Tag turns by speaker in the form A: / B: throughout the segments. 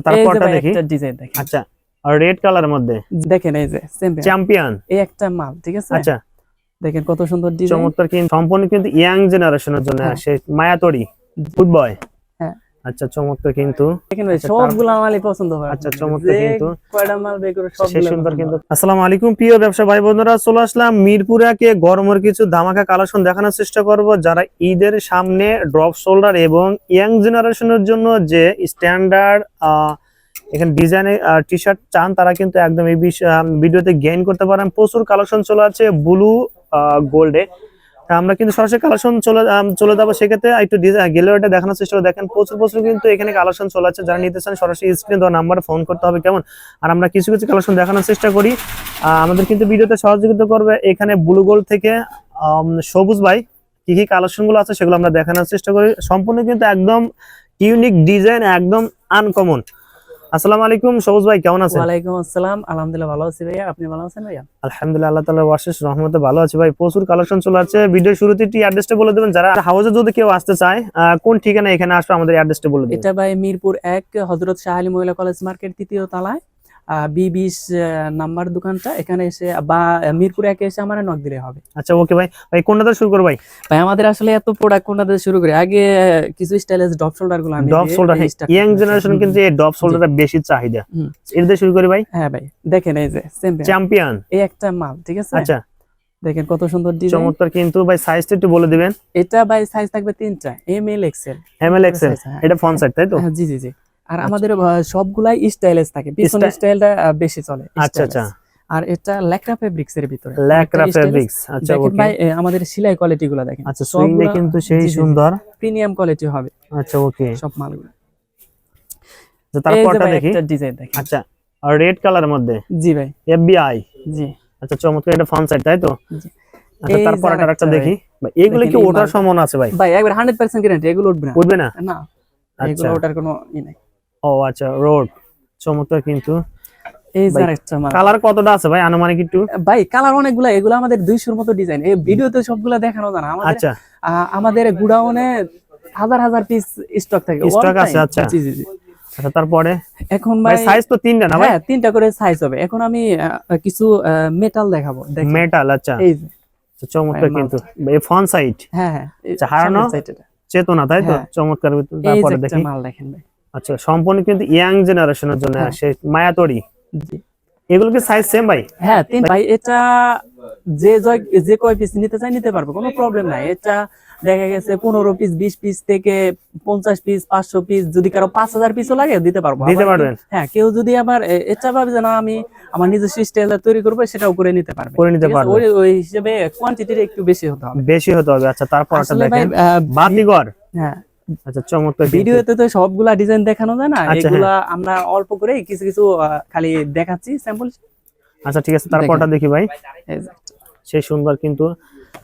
A: তারপরটা দেখি।
B: একটা ডিজাইন দেখেন।
A: আচ্ছা আর রেড কালারের মধ্যে?
B: দেখেন এই যে
A: চ্যাম্পিয়ন
B: এই একটা মাল ঠিক আছে?
A: আচ্ছা।
B: দেখেন কত সুন্দর ডিজাইন
A: চমৎকার কিন্তু সম্পূর্ণ কিন্তু ইয়াং জেনারেশনের জন্য
B: হ্যাঁ।
A: আসে মায়াতরি গুড বয়। আচ্ছা চমৎকার কিন্তু। আচ্ছা,
B: মালই পছন্দ হয়।
A: আচ্ছা, চমৎকার কিন্তু।
B: কয়টা মাল বের করে
A: সে সুন্দর কিন্তু। আসসালামু আলাইকুম প্রিয় ব্যবসা ভাই বোনেরা চলে আসলাম মিরপুরাকে গরমের কিছু ধামাকা কালেকশন দেখানোর চেষ্টা করব যারা ঈদের সামনে ড্রপ শোল্ডার এবং ইয়াং জেনারেশনের জন্য যে স্ট্যান্ডার্ড এখানে ডিজাইনের টি শার্ট চান তারা কিন্তু একদম এই ভিডিওতে গেইন করতে পারেন। প্রচুর কালেকশন চলে আছে ব্লু গোল্ডে আমরা কিন্তু সরাসরি কালেকশন চলে চলে যাব সেক্ষেত্রে একটু গ্যালারিটা দেখানোর চেষ্টা দেখেন প্রচুর প্রচুর কিন্তু এখানে কালেকশন চলে আছে যারা নিতে চান সরাসরি স্ক্রিন দেওয়া নাম্বারে ফোন করতে হবে, কেমন? আর আমরা কিছু কিছু কালেকশন দেখানোর চেষ্টা করি। আমাদের কিন্তু ভিডিওতে সহযোগিতা করবে এখানে ব্লু গোল্ড থেকে সবুজ ভাই। কি কি কালেকশনগুলো আছে সেগুলো আমরা দেখানোর চেষ্টা করি। সম্পূর্ণ কিন্তু একদম ইউনিক ডিজাইন একদম আনকমন আসসালামু আলাইকুম সবুজ ভাই কেমন আছেন?
B: ওয়ালাইকুম আসসালাম। আলহামদুলিল্লাহ ভালো আছি ভাইয়া। আপনি ভালো আছেন ভাইয়া?
A: আলহামদুলিল্লাহ আল্লাহ তাআলার অশেষ রহমতে ভালো আছি ভাই। প্রচুর কালেকশন চলে আছে ভিডিও শুরুতে টি অ্যাড্রেসটা বলে দেবেন। যারা হাউসে যদি কেউ আসতে চায় কোন ঠিকানা এখানে আসবে আমাদের অ্যাড্রেসটা বলে দেবেন?
B: এটা ভাই মিরপুর এক হজরত শাহ আলী মহিলা কলেজ মার্কেট তৃতীয় তলায়। বি বিশ নাম্বার দোকানটা এখানে এসে বা মিরপুর একে এসে আমার নক দিলে হবে।
A: আচ্ছা ওকে ভাই। ভাই কোনটা দিয়ে শুরু করব ভাই?
B: ভাই আমাদের আসলে এত প্রোডাক্ট কোনটা দিয়ে শুরু করি? আগে কিছু স্টাইলিশ ডপ শোল্ডারগুলো আমি
A: ডপ শোল্ডার ইয়াং জেনারেশন কিন্তু এই ডপ শোল্ডারটা বেশি চাহিদা। এটা দিয়ে শুরু করি ভাই?
B: হ্যাঁ ভাই দেখেন এই যে
A: চ্যাম্পিয়ন
B: এই একটা মাল ঠিক আছে?
A: আচ্ছা।
B: দেখেন কত সুন্দর ডিজাইন
A: চমৎকার কিন্তু ভাই সাইজটা একটু বলে দিবেন।
B: এটা ভাই সাইজ থাকবে তিনটা M L XL
A: M L XL. এটা ফ্রন্ট সাইড তাই তো?
B: হ্যাঁ, জি জি জি। আর আমাদের সবগুলাই স্টাইলিশ থাকে। পিছনের স্টাইলটা বেশি চলে
A: আচ্ছা আচ্ছা।
B: আর এটা ল্যাকরা ফেব্রিক্স এর ভিতরে।
A: ল্যাকরা ফেব্রিক্স আচ্ছা ওকে
B: ভাই আমাদের সেলাই কোয়ালিটি গুলো দেখেন।
A: আচ্ছা সুইংটা কিন্তু সেই। সুন্দর।
B: প্রিমিয়াম কোয়ালিটি হবে।
A: আচ্ছা ওকে
B: সব মালগুলো।
A: তো তারপরটা দেখি।
B: একটা ডিজাইন দেখেন।
A: আচ্ছা আর রেড কালার মধ্যে?
B: জি ভাই।
A: এফবিআই
B: জি।
A: আচ্ছা চমৎকার এটা ফ্রন্ট সাইড তাই তো? আচ্ছা তারপর আরেকটা
B: আরেকটা
A: দেখি। ভাই, এগুলো কি ওটার। সমান আছে ভাই?
B: ভাই একবার হান্ড্রেড পার্সেন্ট গ্যারান্টি এগুলো উঠবে না।
A: উঠবে না?
B: না
A: আচ্ছা।
B: এগুলো ওটার কোনো ই নাই।
A: ও আচ্ছা রোড চমৎকার কিন্তু।
B: এই
A: কালার কতটা আছে ভাই আনুমানিক একটু?
B: ভাই কালার অনেকগুলো এগুলো আমাদের দুইশোর মতো ডিজাইন এই ভিডিওতে সবগুলো দেখানো
A: আচ্ছা।
B: আমাদের গুডাউনে হাজার হাজার পিস স্টক থাকে। All
A: আছে, আচ্ছা।
B: জি জি জি।
A: আচ্ছা তারপরে?
B: এখন
A: ভাই সাইজ তো তিনটা না ভাই?
B: হ্যাঁ তিনটা করে সাইজ হবে। এখন আমি কিছু মেটাল দেখাবো।
A: মেটাল আচ্ছা।
B: এই
A: আচ্ছা, চমৎকার কিন্তু। এই সাইড
B: হ্যাঁ হ্যাঁ।
A: হারানো? চেতনা তাই তো?
B: হ্যাঁ।
A: চমৎকার। তারপরে দেখি।
B: মাল দেখেন ভাই।
A: আচ্ছা সম্পূর্ণ কিন্তু ইয়াং জেনারেশনের জন্য
B: হ্যাঁ।
A: আসে মায়াতরি
B: জি।
A: এগুলো কি সাইজ সেম ভাই?
B: হ্যাঁ তিন ভাই এটা যে যে কয় পিস নিতে চাই নিতে পারবে কোনো প্রবলেম নাই। এটা দেখা গেছে পনেরো পিস বিশ পিস থেকে পঞ্চাশ পিস পাঁচশো পিস যদি কারও পাঁচ হাজার পিসও লাগে দিতে পারব।
A: দিতে পারবেন?
B: হ্যাঁ কেউ যদি আবার এটা ভাবে যে না আমি আমার নিজস্ব স্টাইল তৈরি করব সেটাও করে নিতে পারবে।
A: করে নিতে? পারবে।
B: ওই হিসেবে কোয়ান্টিটির একটু বেশি হতে হবে।
A: বেশি হতে হবে। আচ্ছা তারপর বাতিঘর।
B: হ্যাঁ।
A: আচ্ছা চমৎকার
B: ভিডিওতে তো সবগুলা ডিজাইন দেখানো যায় না?
A: আচ্ছা,
B: এগুলা আমরা অল্প করে কিছু কিছু খালি দেখাচ্ছি স্যাম্পল
A: আচ্ছা ঠিক আছে তারপরটা দেখি ভাই। সেই সুন্দর কিন্তু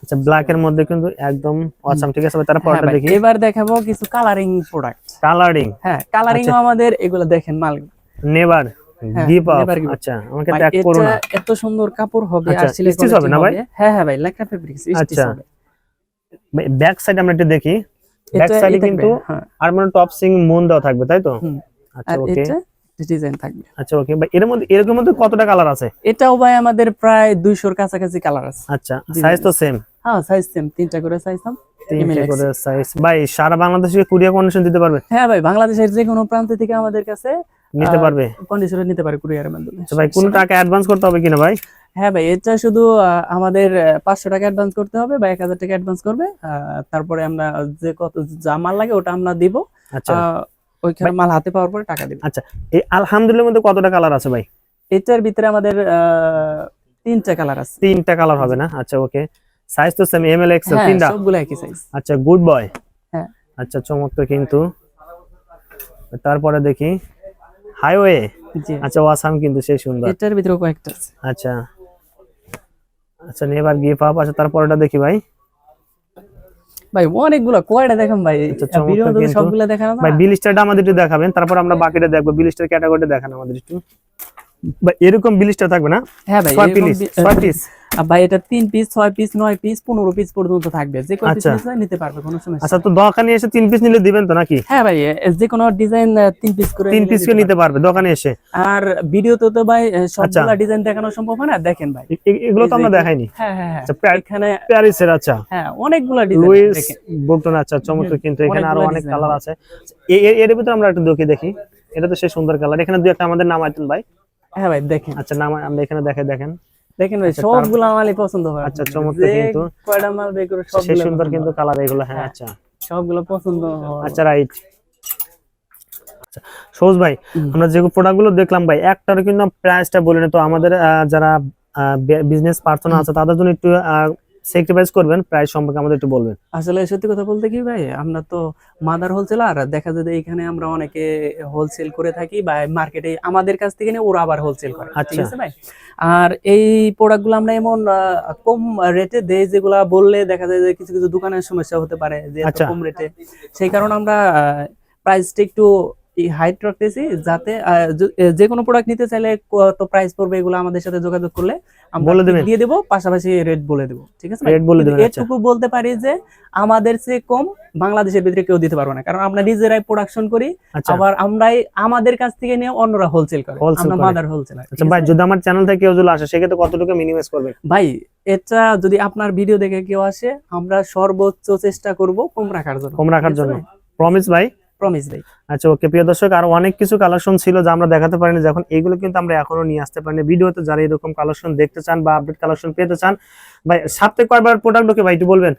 A: আচ্ছা ব্ল্যাক এর মধ্যে কিন্তু একদম অসাম ঠিক আছে ভাই তারপরটা দেখি।
B: এবার দেখাবো কিছু কালারিং প্রোডাক্ট
A: কালারিং
B: হ্যাঁ কালারিং
A: আচ্ছা।
B: আমাদের এগুলো দেখেন মাল।
A: নেভার
B: হ্যাঁ,
A: গিভ আপ। আচ্ছা আমাকে ট্যাগ করো না।
B: এত সুন্দর কাপড় হবে
A: আচ্ছা,
B: আর সিলেক্ট
A: হবে না ভাই?
B: হ্যাঁ হ্যাঁ ভাই লেখা ফেব্রিক্স
A: আচ্ছা। ব্যাক সাইড আমরা একটু দেখি। ব্যাক সাইডে কিন্তু আর মানে টপ সিং মুন দেওয়া থাকবে তাই তো? আচ্ছা ওকে
B: ডিজাইন থাকবে।
A: আচ্ছা ওকে ভাই এর মধ্যে এরকম মধ্যে কতটা কালার আছে?
B: এটাও ভাই আমাদের প্রায় দুইশোর কাছাকাছি কালার আছে।
A: আচ্ছা সাইজ তো সেম
B: হ্যাঁ সাইজ সেম তিনটা করে সাইজ
A: তিনটে করে সাইজ ভাই সারা বাংলাদেশে কুরিয়ার কন্ডিশন দিতে পারবে?
B: হ্যাঁ ভাই বাংলাদেশের যে কোনো প্রান্ত থেকে আমাদের কাছে
A: নিতে পারবে?
B: কন্ডিশনে নিতে পারে কুরিয়ারের মাধ্যমে।
A: আচ্ছা ভাই কোন টাকা অ্যাডভান্স করতে হবে কিনা ভাই?
B: হ্যাঁ ভাই এটা শুধু আমাদের পাঁচশো টাকা অ্যাডভান্স করতে হবে বা এক হাজার টাকা অ্যাডভান্স করবে। তারপরে আমরা যে কত যা মাল লাগে ওটা আমরা দিব।
A: আচ্ছা।
B: ওইখানে মাল হাতে পাওয়ার পরে টাকা দিব।
A: আচ্ছা এই আলহামদুলিল্লাহ মধ্যে কতটা কালার আছে ভাই?
B: এটার ভিতরে আমাদের তিনটা কালার আছে।
A: তিনটা কালার হবে না? আচ্ছা ওকে সাইজ তো সেম এম এল এক্সেল
B: হ্যাঁ
A: তিনটা।
B: সবগুলো একই সাইজ
A: আচ্ছা গুড বয়
B: হ্যাঁ।
A: আচ্ছা চমৎকার কিন্তু। তারপরে দেখি। হাইওয়ে
B: জি।
A: আচ্ছা ওয়াসাম কিন্তু সেই সুন্দর।
B: এটার ভিতরে কয়েকটা আছে।
A: আচ্ছা। আচ্ছা নেভার গিভ আপ আচ্ছা তারপরটা দেখি ভাই।
B: ভাই অনেকগুলা কয়টা দেখেন ভাই। সবগুলো দেখানো
A: ভাই বিলিস্টারটা আমাদের একটু দেখাবেন তারপর আমরা বাকিটা দেখব। বিলিস্টার ক্যাটাগরিটা দেখান আমাদের একটু। এরকম বিল স্টার থাকবে না?
B: হ্যাঁ ভাই
A: ছয় পিস ছয় পিস
B: ভাই এটা তিন পিস ছয় পিস নয় পিস পনেরো পিস পর্যন্ত থাকবে। যে কোনো পিস
A: আচ্ছা।
B: নিতে পারবে কোনো সমস্যা
A: আচ্ছা তো দোকানে এসে তিন পিস নিলে দিবেন তো নাকি?
B: হ্যাঁ ভাই যে কোনো ডিজাইন তিন পিস করে
A: তিন পিস
B: নিতে
A: করে নিতে পারবে দোকানে এসে।
B: আর ভিডিওতে তো ভাই
A: আচ্ছা।
B: সবগুলা ডিজাইন দেখানো সম্ভব হয় না? দেখেন ভাই।
A: এগুলো তো আমরা দেখাইনি।
B: হ্যাঁ হ্যাঁ হ্যাঁ।
A: আচ্ছা
B: এখানে
A: প্যারিসের আচ্ছা।
B: হ্যাঁ অনেকগুলা ডিজাইন
A: লুইস
B: দেখেন।
A: বোল্টন আচ্ছা চমৎকার কিন্তু এখানে
B: আরও
A: অনেক কালার আছে। এর ভিতরে আমরা একটু দেখি দেখি। এটা তো সেই সুন্দর কালার এখানে দুই একটা আমাদের নাম আইতেন ভাই।
B: হ্যাঁ ভাই দেখেন।
A: আচ্ছা নাম আমরা এখানে দেখে দেখেন।
B: দেখেন ভাই সবগুলো আমারই পছন্দ হয়।
A: আচ্ছা, চমৎকার কিন্তু।
B: কয়টা মাল বের করে
A: সেই সুন্দর কিন্তু কালার এগুলো হ্যাঁ। আচ্ছা।
B: সবগুলো পছন্দ
A: আচ্ছা রাইট আচ্ছা সৌজ ভাই আমরা যে প্রোডাক্টগুলো দেখলাম ভাই একটার কিন্তু প্রাইসটা বলে না তো আমাদের যারা বিজনেস পার্সন আছে তাদের জন্য একটু স্যাক্রিফাইস করবেন প্রাইস সম্পর্কে আমাদের একটু বলবেন
B: আসলে সত্যি কথা বলতে কি ভাই আমরা তো মাদার হোলসেলার দেখা যায় এখানে আমরা অনেকে হোলসেল করে থাকি বা মার্কেটে আমাদের কাছ থেকে নিয়ে ওরা আবার হোলসেল করে ঠিক
A: আচ্ছা।
B: আছে ভাই আর এই প্রোডাক্টগুলো আমরা এমন কম রেটে দেই যেগুলা বললে দেখা যায় যে কিছু কিছু দোকানের সমস্যা হতে পারে যে
A: আচ্ছা।
B: কম রেটে সেই কারণে আমরা প্রাইসটা একটু হাইট রাখতেছি যাতে যে কোনো প্রোডাক্ট নিতে চাইলে কত প্রাইস পড়বে এগুলো আমাদের সাথে যোগাযোগ করলে
A: বলে দিবেন?
B: দিয়ে দেবো পাশাপাশি রেট বলে দেবো ঠিক আছে
A: রেট বলে দেবেন আচ্ছা।
B: এটুকু বলতে পারি যে আমাদের চেয়ে কম বাংলাদেশের ভিতরে কেউ দিতে পারবে না কারণ আমরা নিজেরাই প্রোডাকশন করি
A: আচ্ছা।
B: আবার আমরাই আমাদের কাছ থেকে নিয়ে অন্যরা হোলসেল করে আমরা। মাদার হোলসেলার
A: আচ্ছা ভাই যদি আমার চ্যানেল থেকে কেউ যদি আসে সেক্ষেত্রে কতটুকু মিনিমাইজ করবে?
B: ভাই এটা যদি আপনার ভিডিও দেখে কেউ আসে আমরা সর্বোচ্চ চেষ্টা করব কম রাখার জন্য
A: কম রাখার জন্য। প্রমিস ভাই?
B: প্রমিস ভাই
A: আচ্ছা ওকে। প্রিয় দর্শক আর অনেক কিছু কালেকশন ছিল যা আমরা দেখাতে পারিনি যখন এইগুলো কিন্তু আমরা এখনও নিয়ে আসতে পারিনি। ভিডিওতে যারা এরকম কালেকশন দেখতে চান বা আপডেট কালেকশন পেতে চান ভাই সপ্তাহে কয়বার প্রোডাক্ট ঢোকে ভাই একটু বলবেন?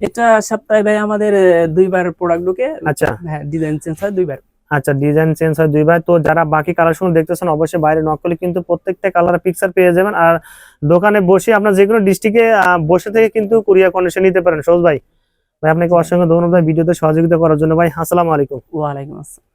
B: এটা সপ্তাহে ভাই আমাদের দুইবার প্রোডাক্ট ঢুকে।
A: আচ্ছা।
B: হ্যাঁ ডিজাইন চেঞ্জ হয় দুইবার।
A: আচ্ছা ডিজাইন চেঞ্জ হয় দুইবার। তো যারা বাকি কালেকশন দেখতেছেন অবশ্যই বাইরে নক করলে কিন্তু প্রত্যেকটা কালার পিকচার পেয়ে যাবেন। আর দোকানে বসে আপনার যে কোনো ডিস্ট্রিক্টে বসে থেকে কিন্তু কুরিয়ার কন্ডিশন নিতে পারেন। সৌজ ভাই। ভাই আপনাকে অসংখ্য ধন্যবাদ। ভিডিওতে সহযোগিতা করার জন্য। ভাই আসসালামু আলাইকুম।
B: ওয়ালাইকুম আসসালাম।